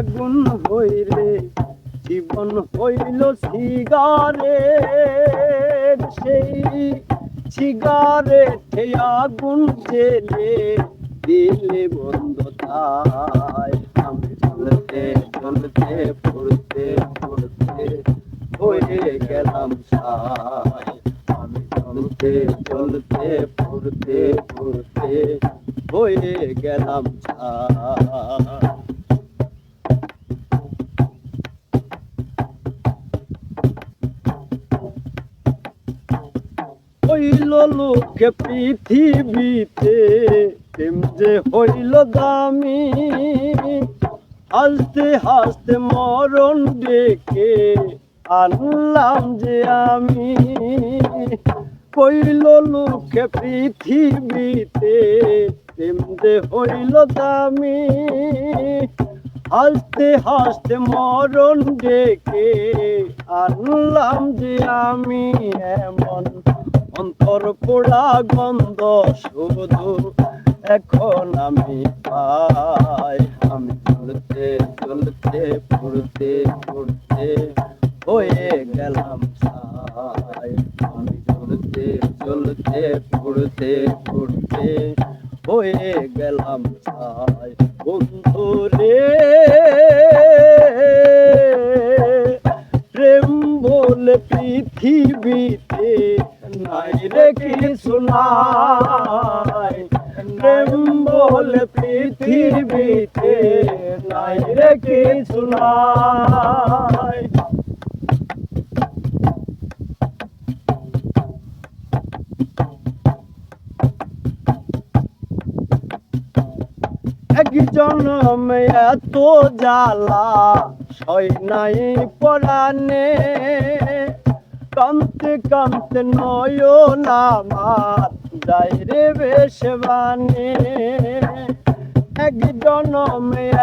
আগুন হইরে জীবন হইল সিগারে। সেই সিগারে সিগারেটে আগুন জেলে দিলে বন্ধ তাই। আমি চলতে চলতে পড়তে পড়তে হয়ে গেলাম সাই। আমি চলতে চলতে পড়তে পড়তে হয়ে গেলাম সাই। হইল লোকে পৃথিবীতে, প্রেম যে হইল দামি, হাসতে হাসতে মরণ ডেকে আনলাম যে আমি। কইল লোকে পৃথিবীতে, প্রেম যে হইল দামি, হাসতে হাসতে মরণ ডেকে আনলাম যে আমি। এমন অন্তর পোড়া গন্ধ শুধু এখন আমি পাই। আমি চলতে চলতে পড়তে পড়তে হয়ে গেলাম সাই আমি চলতে চলতে পড়তে পড়তে হয়ে গেলাম সাই বন্ধু রে প্রেম বলে পৃথিবীতে নাই রে কিছু নাই। প্রেম বলে পৃথিবীতে নাই রে কিছু নাই। একজন এত জ্বালা সই নাই পরাণে। কান্তে কান্তে নয়ন আমার যাই রে বেশবানে। একজন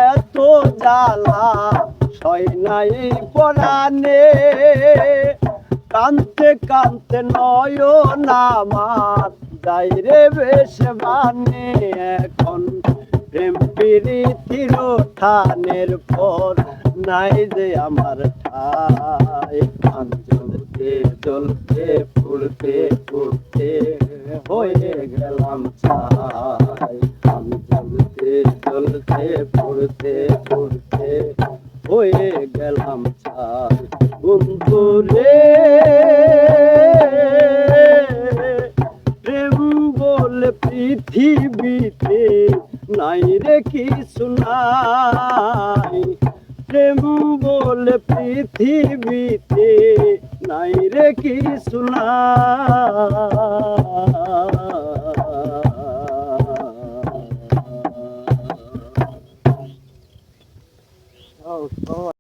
এত জ্বালা সই নাই পরাণে। কান্তে কান্তে নয়ন আমার যাই রে বেশবানে। এখন প্রেম প্রীতির পর নাই যে আমার ঠাই। কান চলতে পড়তে পড়তে হয়ে গেলাম ছাই। আমি চলতে চলতে পড়তে পড়তে হয়ে গেলাম ছাই। বন্ধু রে পৃথিবীতে নাই রে কিছু নাই। প্রেম বলে পৃথিবীতে নাই রে কি শুনা